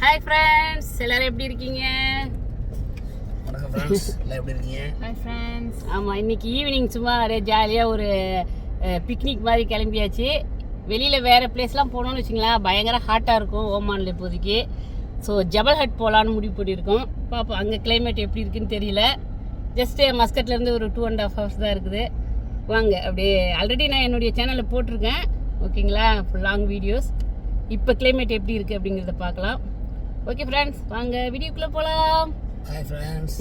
Hi friends எல்லாரும் எப்படி இருக்கீங்க? வணக்கம் ஃப்ரெண்ட்ஸ் எல்லாம் எப்படி இருக்கீங்க? ஹாய் ஃப்ரெண்ட்ஸ் ஆமாம் இன்னைக்கு ஈவினிங் சும்மா அப்படியே ஜாலியாக ஒரு பிக்னிக் மாதிரி கிளம்பியாச்சு. வெளியில் வேறு பிளேஸ்லாம் போனோம்னு வச்சுங்களேன் பயங்கர ஹாட்டாக இருக்கும் ஓமானில் இப்போதைக்கு. ஸோ ஜபல் ஹட் போகலான்னு முடிவு பண்ணியிருக்கோம். பார்ப்போம் அங்கே climate எப்படி இருக்குன்னு தெரியல. ஜஸ்ட்டு மஸ்கட்லேருந்து ஒரு டூ அண்ட் ஹாஃப் ஹவர்ஸ் தான் இருக்குது. வாங்க அப்படியே ஆல்ரெடி நான் என்னுடைய சேனலில் போட்டிருக்கேன். ஓகேங்களா லாங் வீடியோஸ் இப்போ climate எப்படி இருக்குது அப்படிங்கிறத பார்க்கலாம். ஓகே ஃப்ரெண்ட்ஸ் வாங்க வீடியோக்குள்ளே போகலாம் ஹாய் ஃப்ரெண்ட்ஸ்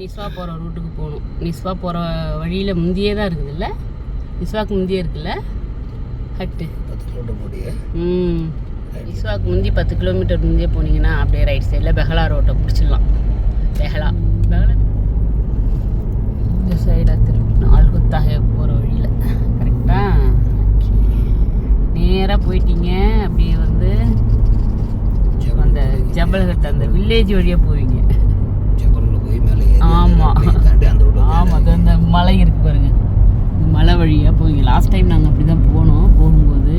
நிஸ்வா போகிற ரூட்டுக்கு போகணும். நிஸ்வா போகிற வழியில் முந்தியே தான் இருக்குதுல்ல? நிஸ்வாக்கு முந்தியே இருக்குல்ல? ஹட்டு பத்து கிலோமீட்டர் ம். நிஸ்வாக்கு முந்தி பத்து கிலோமீட்டர் முந்தியே போனீங்கன்னா அப்படியே ரைட் சைடில் பெஹலா ரோட்டை பிடிச்சிடலாம். பெஹலா. பெஹலா. இந்த சைடாக திரும்பணும் ஆல்குத்தாக போகிற வழியில். கரெக்டாக நேராக போயிட்டீங்க. அப்படியே வந்து ஜபல்கட் அந்த வில்லேஜ் வழியாக போவீங்க. ஜபலில் போய் மேலே ஏறி ஆமா. அப்படியே தாண்டி அந்த ரோடு ஆமாம் அது அந்த மலை இருக்கு பாருங்க. இந்த மலை வழியாக போவீங்க. லாஸ்ட் டைம் நாங்கள் அப்படி தான் போனோம். போகும்போது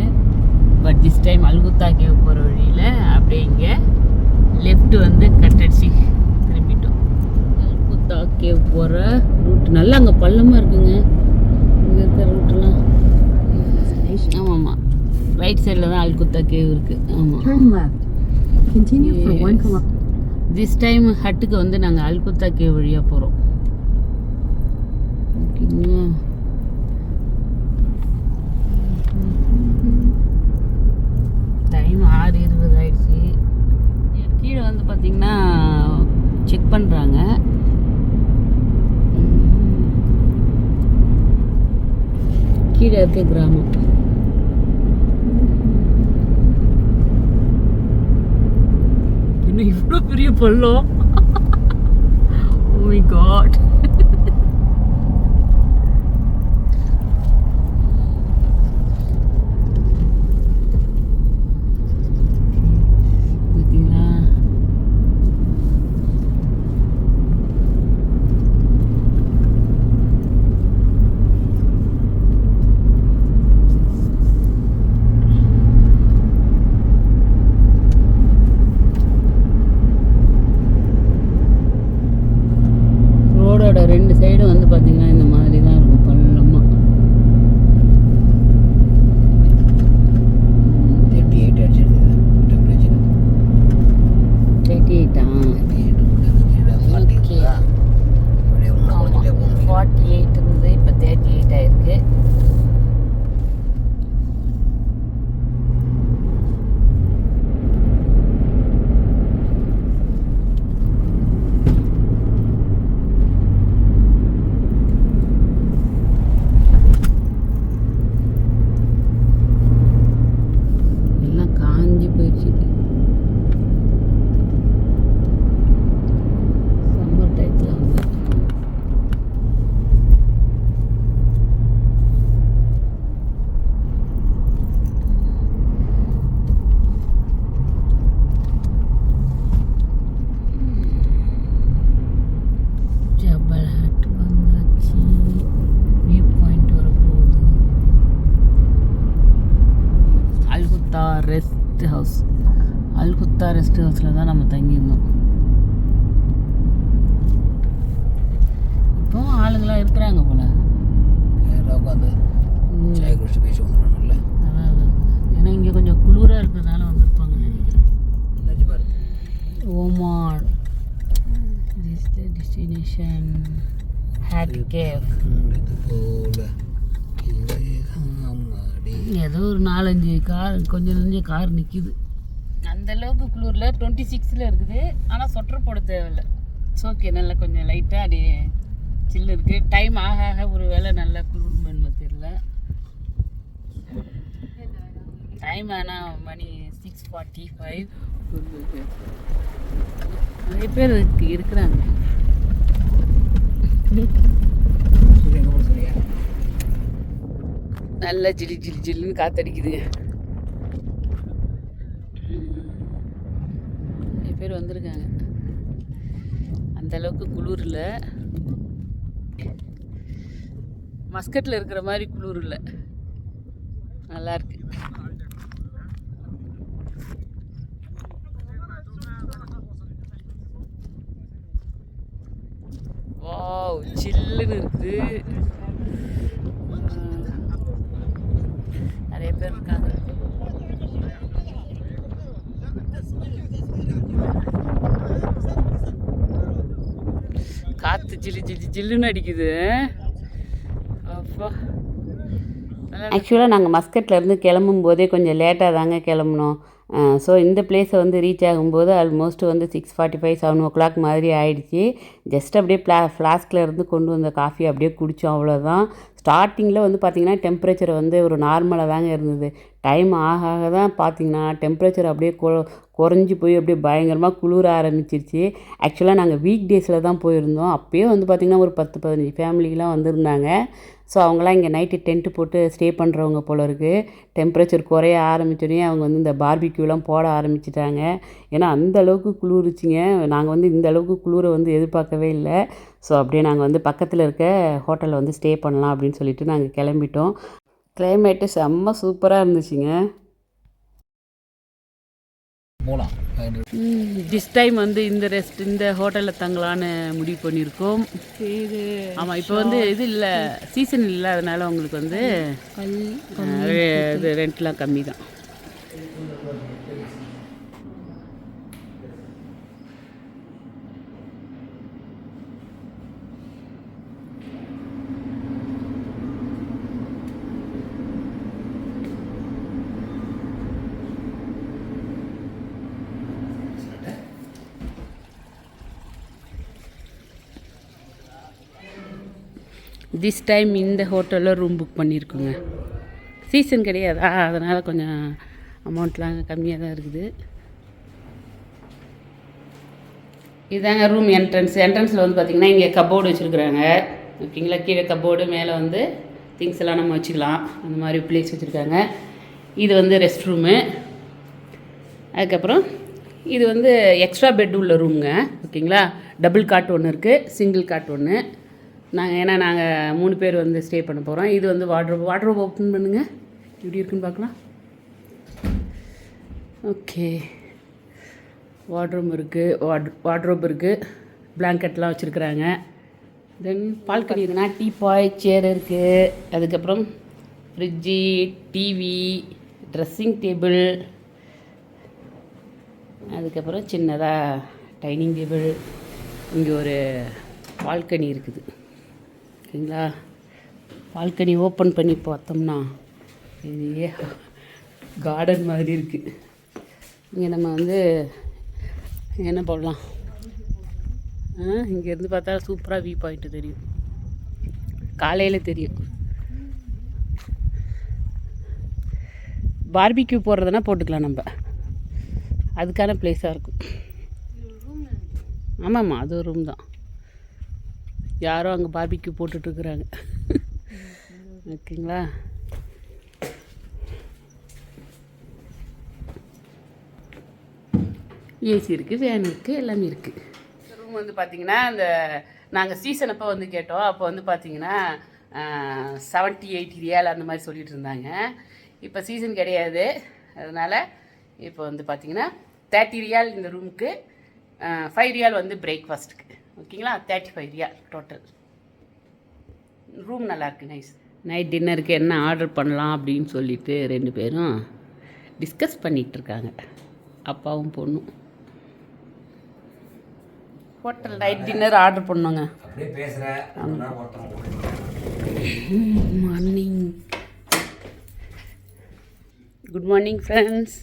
but this time Al Hoota cave போகிற வழியில் அப்படியே இங்கே லெஃப்ட் வந்து கட்டடிச்சு திரும்பிட்டோம். அல்குத்தா கேவ் போகிற ரூட் நல்லா அங்கே பள்ளமாக இருக்குங்க. இங்கே இருக்கிற ரூட்டெல்லாம் ஆமாம் ஆமாம் ரைட் சைடில் தான் அல்குத்தா கேவ் இருக்குது ஆமாம். Continue for one kilometer. This time ஹட்டுக்கு வந்து நாங்கள் அல்குத்தா கேவ் வழியாக போகிறோம் ஓகேங்களா? டைம் ஆறு இருபது ஆயிடுச்சு. கீழே வந்து பார்த்தீங்கன்னா செக் பண்ணுறாங்க கீழே இருக்க கிராமம். இவ்வளோ பெரிய பள்ளம். ஓ மை காட் பார்த்தீங்களா ரோடோட ரெண்டு சைடும் வந்து பார்த்தீங்கன்னா இந்த மாதிரி தான் இருக்கும் பள்ளமாக தேர்ட்டி எயிட் அடிச்சிருக்குது டெம்பரேச்சர் தேர்ட்டி எயிட்டா தேர்ட்டி எயிட் ஃபார்ட்டி இருக்குதா அப்படியே ஒன்றா குறைஞ்சிட்டே போகணும் ஃபார்ட்டி எயிட் இருந்தது இப்போ தேர்ட்டி எயிட் ஆயிருக்கு எல்லாம் காஞ்சி போயிடுச்சு சம்மர் டைத்தில் வந்து ஜபல் ஹட் வந்தாச்சு வியூ பாயிண்ட் வரப்போகுது Al Hoota rest house Al Hoota rest ஹவுஸில் தான் நம்ம தங்கியிருந்தோம். இப்போ ஆளுங்களாம் இருக்கிறாங்க போல. உட்காந்து. சாய் குடிச்சு பேசி வந்துடுறாங்கல்ல. ஏன்னா இங்கே கொஞ்சம் குளிராக இருக்கிறதுனால வந்திருப்பாங்கன்னு நினைக்கிறேன். Oman this the destination hat cave போல ஏதோ ஒரு நாலஞ்சு கார் கொஞ்சம் நெஞ்ச கார் நிற்கிது அந்த அளவுக்கு குளிரில் டுவெண்ட்டி சிக்ஸில் இருக்குது. ஆனால் சொட்டர் போட தேவையில்ல. ஓகே நல்லா கொஞ்சம் லைட்டாக அப்படியே சில்லு இருக்குது டைம் ஆக ஆக ஒரு வேளை நல்லா குளிர் தெரியல. டைம் ஆனால் மணி சிக்ஸ் ஃபார்ட்டி ஃபைவ் நிறைய பேர் இருக்கு இருக்கிறாங்க. நல்லா ஜிலி ஜிலி ஜில்லுன்னு காத்தடிக்குது. குளிர் மஸ்கட்டில் இருக்கிற மாதிரி குளிர் இல்லை நல்லாயிருக்கு வாவ் சில்லுன்னு இருக்குது நிறைய பேர் இருக்காங்க. காற்று ஜில்லு ஜில்லு ஜில்லுன்னு அடிக்குது. அப்பா. ஆக்சுவலாக நாங்கள் மஸ்கட்லேருந்து கிளம்பும் போதே கொஞ்சம் லேட்டாக தாங்க கிளம்புனோம். ஸோ இந்த பிளேஸை வந்து ரீச் ஆகும்போது ஆல்மோஸ்ட் வந்து six forty five seven o'clock மாதிரி ஆயிடுச்சு. ஜஸ்ட் அப்படியே ப்ளா ஃப்ளாஸ்கில் இருந்து கொண்டு வந்த காஃபி அப்படியே குடித்தோம் அவ்வளோதான் ஸ்டார்டிங்கில் வந்து பார்த்திங்கன்னா டெம்பரேச்சர் வந்து ஒரு நார்மலாக தாங்க இருந்தது. டைம் ஆக ஆக தான் பார்த்திங்கன்னா டெம்பரேச்சர் அப்படியே கொ குறைஞ்சி போய் அப்படியே பயங்கரமாக குளிர ஆரம்பிச்சிருச்சு. ஆக்சுவலாக நாங்கள் வீக் டேஸில் தான் போயிருந்தோம். அப்போயே வந்து பார்த்திங்கன்னா ஒரு பத்து பதினஞ்சு ஃபேமிலிலாம் வந்திருந்தாங்க. ஸோ அவங்களாம் இங்கே நைட்டு டென்ட்டு போட்டு ஸ்டே பண்ணுறவங்க போல இருக்குது டெம்பரேச்சர் குறைய ஆரம்பித்தோடனே அவங்க வந்து இந்த பார்பிக்யூலாம் போட ஆரம்பிச்சிட்டாங்க. ஏன்னா அந்த அளவுக்கு குளிர்ச்சிங்க. நாங்கள் வந்து இந்த அளவுக்கு குளிரை வந்து எதிர்பார்க்கவே இல்லை. ஸோ அப்படியே நாங்கள் வந்து பக்கத்தில் இருக்க ஹோட்டலில் வந்து ஸ்டே பண்ணலாம் அப்படின்னு சொல்லிட்டு நாங்கள் கிளம்பிட்டோம். கிளைமேட்டு செம்ம சூப்பராக இருந்துச்சுங்க. போகலாம். திஸ் டைம் வந்து இந்த ரெஸ்ட் இந்த ஹோட்டலில் தங்கலான்னு முடிவு பண்ணியிருக்கோம். இது ஆமாம் இப்போ வந்து இது இல்லை சீசன் இல்லை அதனால உங்களுக்கு வந்து இது ரெண்ட்லாம் கம்மி தான். திஸ் டைம் இந்த ஹோட்டலில் ரூம் புக் பண்ணியிருக்கோங்க சீசன் கிடையாதா. அதனால் கொஞ்சம் அமௌண்ட்லாம் கம்மியாக தான் இருக்குது. இதாங்க ரூம் என்ட்ரன்ஸ் என்ட்ரன்ஸில் வந்து பார்த்திங்கன்னா இங்கே கபோர்டு வச்சுருக்குறாங்க. ஓகேங்களா? கீழே கப்போர்டு மேலே வந்து திங்ஸ் எல்லாம் நம்ம வச்சுக்கலாம். அந்த மாதிரி பிளேஸ் வச்சுருக்காங்க. இது வந்து ரெஸ்ட் ரூமு அதுக்கப்புறம் இது வந்து எக்ஸ்ட்ரா பெட் உள்ள ரூமுங்க ஓகேங்களா? டபுள் காட் ஒன்று இருக்குது சிங்கிள் காட் ஒன்று நாங்கள் ஏன்னா நாங்கள் மூணு பேர் வந்து ஸ்டே பண்ண போகிறோம் இது வந்து வாட்ரோப் வாட்ரோப் ஓப்பன் பண்ணுங்கள் எப்படி இருக்குன்னு பார்க்கலாம். ஓகே வாட்ரூம் இருக்குது வாட் வாட்ரோப் இருக்குது பிளாங்கெட்லாம் வச்சுருக்குறாங்க. தென் பால்கனி இருக்குன்னா டீ பாய் சேர் இருக்குது அதுக்கப்புறம் ஃப்ரிட்ஜி டிவி ட்ரெஸ்ஸிங் டேபிள் அதுக்கப்புறம் சின்னதாக டைனிங் டேபிள் இங்கே ஒரு பால்கனி இருக்குது. ஓகேங்களா பால்கனி ஓப்பன் பண்ணி பார்த்தோம்னா இது கார்டன் மாதிரி இருக்குது இங்கே நம்ம வந்து என்ன போடலாம்? இங்கேருந்து பார்த்தா சூப்பராக வியூ பாயிண்ட்டு தெரியும். காலையில் தெரியும். பார்பிக்யூ போடுறதுனா போட்டுக்கலாம் நம்ம. அதுக்கான பிளேஸாக இருக்கும். ஆமாம்மா அது ஒரு ரூம் தான். யாரோ அங்கே பார்பிக்கு போட்டுட்ருக்குறாங்க ஓகேங்களா? ஏசி இருக்குது ஃபேன் இருக்குது எல்லாமே இருக்குது ரூம் வந்து பார்த்திங்கன்னா அந்த நாங்கள் சீசன் அப்போ வந்து கேட்டோம். அப்போ வந்து பார்த்திங்கன்னா செவன்ட்டி எயிட்டி ரியால் அந்த மாதிரி சொல்லிட்டு இருந்தாங்க. இப்போ சீசன் கிடையாது. அதனால் இப்போ வந்து பார்த்திங்கன்னா தேர்ட்டி ரியால் இந்த ரூமுக்கு ஃபைவ் ரியால் வந்து பிரேக்ஃபாஸ்ட்டுக்கு ஓகேங்களா? Thirty five rial total room நல்லாயிருக்கு நைஸ் நைட் டின்னருக்கு என்ன ஆர்டர் பண்ணலாம் அப்படின்னு சொல்லிட்டு ரெண்டு பேரும் டிஸ்கஸ் பண்ணிகிட்டு இருக்காங்க அப்பாவும் பொண்ணும். Hotel night dinner order பண்ணோங்க. Morning good morning friends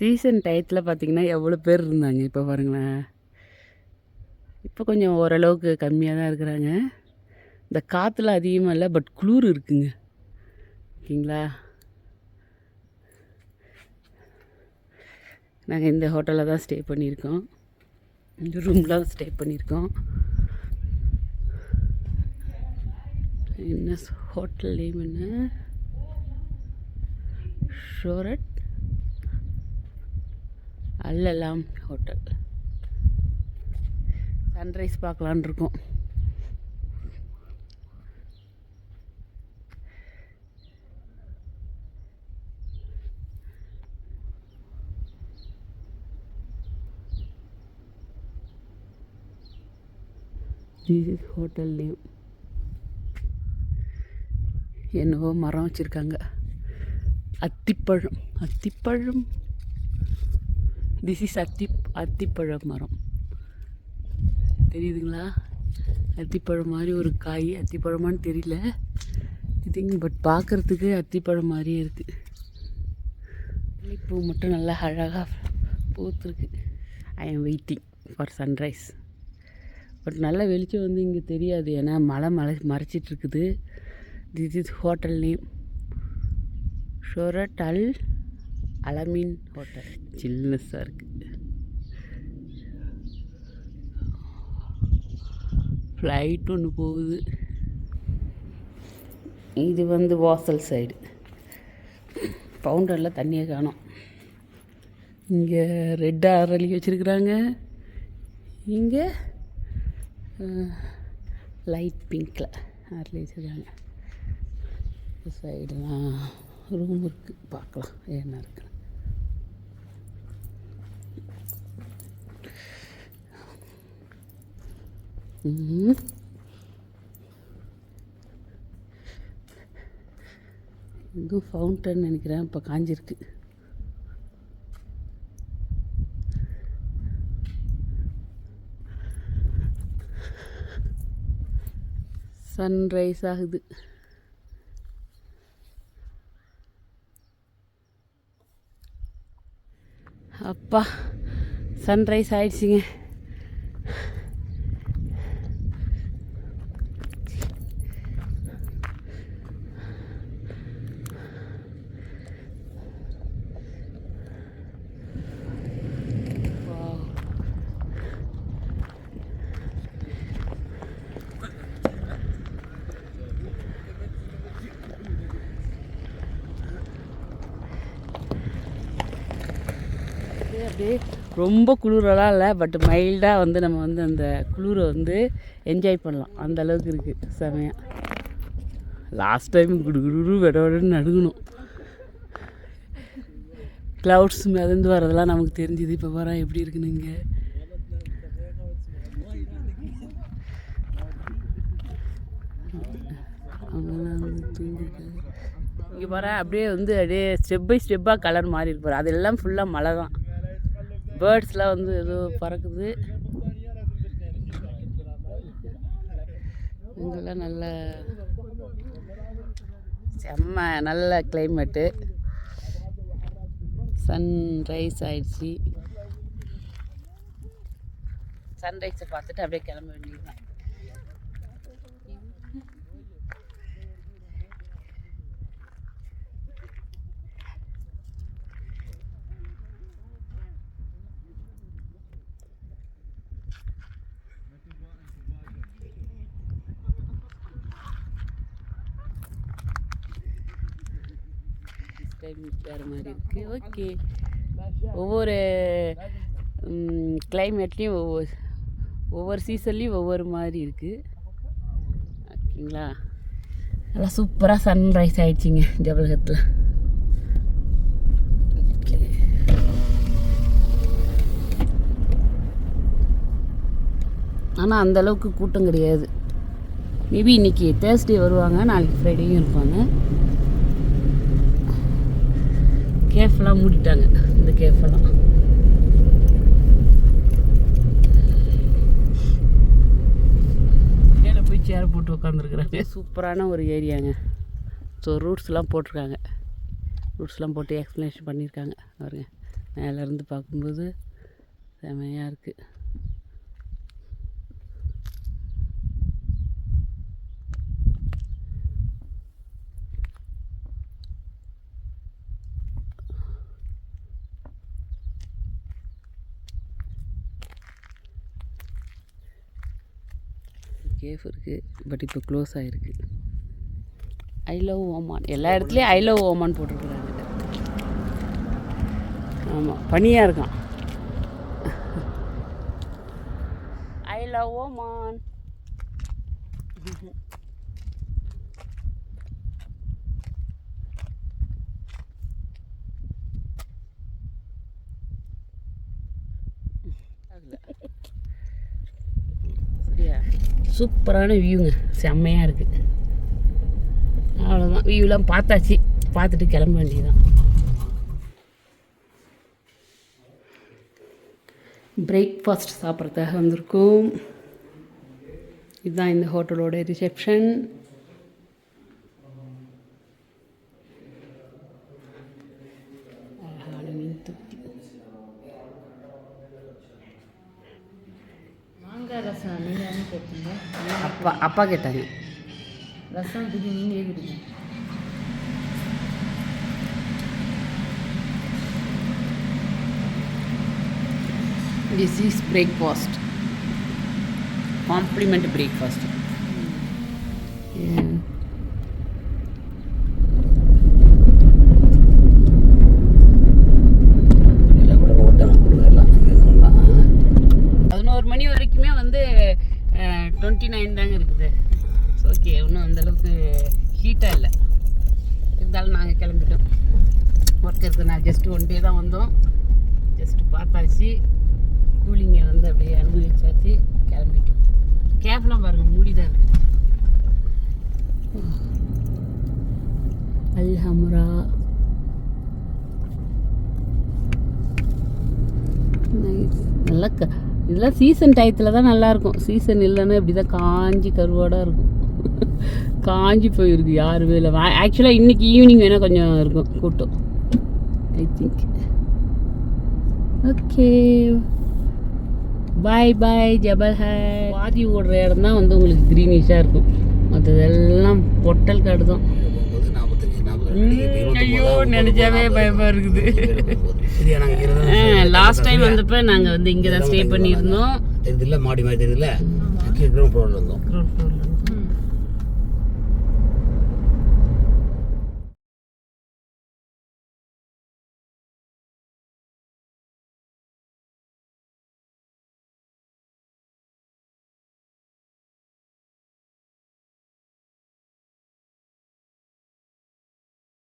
season டயத்தில் பார்த்தீங்கன்னா எவ்வளோ பேர் இருந்தாங்க? இப்போ பாருங்களேன். இப்போ கொஞ்சம் ஓரளவுக்கு கம்மியாக தான் இருக்கிறாங்க. இந்த காற்றுல அதிகமாக இல்லை பட் குளிர் இருக்குங்க. ஓகேங்களா? நாங்கள் இந்த ஹோட்டலில் தான் ஸ்டே பண்ணியிருக்கோம். இந்த ரூமில் தான் ஸ்டே பண்ணியிருக்கோம். என்ன ஹோட்டல் நேம் என்ன? ஷோரட்? அல்லலாம் ஹோட்டல். சன்ரைஸ் பார்க்கலான் இருக்கோம். திஸ் இஸ் ஹோட்டல் நேம் என்னவோ மரம் வச்சுருக்காங்க. அத்திப்பழம். அத்திப்பழம். திஸ் இஸ் அத்தி அத்திப்பழம் மரம். தெரியுதுங்களா? அத்திப்பழம் மாதிரி ஒரு காய் அத்திப்பழமான்னு தெரியல. திங்க் பட் பார்க்குறதுக்கு அத்திப்பழம் மாதிரியே இருக்குது பூ மட்டும் நல்லா அழகாக பூத்துருக்கு. I am waiting for sunrise but நல்ல வெளிச்சம் வந்து இங்கே தெரியாது. ஏன்னா மழை மலை மறைச்சிட்டு இருக்குது. This is hotel name ஷோரட் Al அலமீன் hotel சில்னஸ்ஸாக இருக்குது ஃப்ளைட் ஒன்று போகுது. இது வந்து வாசல் சைடு பவுண்டரில் தண்ணியை காணோம். இங்கே ரெட் அரளி வச்சுருக்குறாங்க. இங்கே லைட் பிங்க்கில் அரளி வச்சுருக்காங்க. சைடெலாம் ரூம் இருக்குது பார்க்கலாம் என்ன இருக்கு எதுவும் ஃபவுண்டன் நினைக்கிறேன் இப்போ காஞ்சிருக்கு. சன்ரைஸ் ஆகுது. அப்பா சன்ரைஸ் ஆயிடுச்சுங்க. வந்து ரொம்ப குளிரெல்லாம் இல்லை பட் மைல்டாக வந்து நம்ம வந்து அந்த குளிரை வந்து என்ஜாய் பண்ணலாம். அந்த அளவுக்கு இருக்குது செமையாக லாஸ்ட் டைம் குடு குடு விட விடன்னு நடுங்கணும். க்ளவுட்ஸ் மிதந்து வரதெல்லாம் நமக்கு தெரிஞ்சுது. இப்போ வர எப்படி இருக்குன்னு இங்கே? இங்கே பாரு அப்படியே வந்து அப்படியே ஸ்டெப் பை ஸ்டெப்பாக கலர் மாறி இருப்பார் அதெல்லாம் ஃபுல்லாக மழை தான் பேர்ட்ஸ்லாம் வந்து ஏதோ பறக்குது. இங்கெல்லாம் நல்ல செம்ம நல்ல கிளைமேட்டு சன்ரைஸ் ஆயிடுச்சு. சன்ரைஸை பார்த்துட்டு அப்படியே கிளம்ப வேண்டியதுதான் கிளைமேட் வேறு மாதிரி இருக்குது ஓகே. ஒவ்வொரு கிளைமேட்லேயும் ஒவ்வொரு ஒவ்வொரு சீசன்லேயும் ஒவ்வொரு மாதிரி இருக்குது ஓகேங்களா? நல்லா சூப்பராக சன்ரைஸ் ஆயிடுச்சிங்க ஜபலகத்தில் ஆனால் அந்த அளவுக்கு கூட்டம் கிடையாது. மேபி இன்னைக்கு தேர்ஸ்டே வருவாங்க நாளைக்கு ஃப்ரைடேயும் இருப்பாங்க. கேஃப்லாம் மூடிட்டாங்க இந்த கேஃபெல்லாம் கீழே போய் சேர் போட்டு உட்காந்துருக்குறாங்க சூப்பரான ஒரு ஏரியாங்க. ஸோ ரூட்ஸ்லாம் போட்டிருக்காங்க. ரூட்ஸ்லாம் போட்டு எக்ஸ்ப்ளனேஷன் பண்ணியிருக்காங்க. பாருங்க. மேலேருந்து பார்க்கும்போது செமையாக இருக்குது கேஃப் இருக்குது பட் இப்போ க்ளோஸ் ஆகிருக்கு ஐ லவ் ஓமான் எல்லா இடத்துலையும் ஐ லவ் ஓமான் போட்டிருக்குறாங்க. ஆமாம் பனியாக இருக்கான். ஐ லவ் ஓமான் சூப்பரான வியூங்க. செம்மையாக இருக்குது அவ்வளோதான் வியூலாம் பார்த்தாச்சு. பார்த்துட்டு கிளம்ப வேண்டியதுதான். பிரேக்ஃபாஸ்ட் சாப்பிட்றதுக்காக வந்திருக்கோம். இதுதான் இந்த ஹோட்டலோட ரிசப்ஷன் அப்பா கேட்டாங்க ரசம் தூக்கி நீங்களே குடிங்க this is breakfast compliment breakfast எல்லாம் கூட ஓட்டாங்க கொடுக்கலாம் எல்லாம் பதினோரு மணி வரைக்குமே வந்து டுவெண்ட்டி நைன் தாங்க இருக்குது ஓகே ஒன்றும் அந்தளவுக்கு ஹீட்டாக இல்லை இருந்தாலும் நாங்கள் கிளம்பிட்டோம் ஒர்க் இருக்கு நான் ஜஸ்ட் ஒன் டே தான் வந்தோம். ஜஸ்ட் பார்த்தாச்சு. கூலிங்கை வந்து அப்படியே அனுபவிச்சாச்சு. கிளம்பிட்டோம். கேப்லாம் பாருங்கள் மூடி தான் இருக்குது அல்ஹம்ரா. நல்லா க இதெல்லாம் சீசன் டயத்தில் தான் நல்லாயிருக்கும் சீசன் இல்லைன்னா இப்படி தான் காஞ்சி கருவாடாக இருக்கும். காஞ்சி போயிருக்கு யாருமே இல்லை. ஆக்சுவலாக இன்னைக்கு ஈவினிங் வேணால் கொஞ்சம் இருக்கும் கூட்டம். ஐ திங்க் ஓகே பாய் பாய் ஜபல் ஹாய் பாதி ஓடுற இடம் தான் வந்து உங்களுக்கு க்ரீனிஷாக இருக்கும். மற்றதெல்லாம் பொட்டல் காடு தான் ஐயோ நினைச்சாவே பயமா இருக்குது. நாங்கள் லாஸ்ட் டைம் வந்தப்ப நாங்க வந்து இங்க தான் ஸ்டே பண்ணியிருந்தோம். தெரியுதுல்ல மாடி மாதிரி தெரியுதுல்ல? கீழே கிரவுண்ட் ஃப்ளோரில் இருந்தோம்.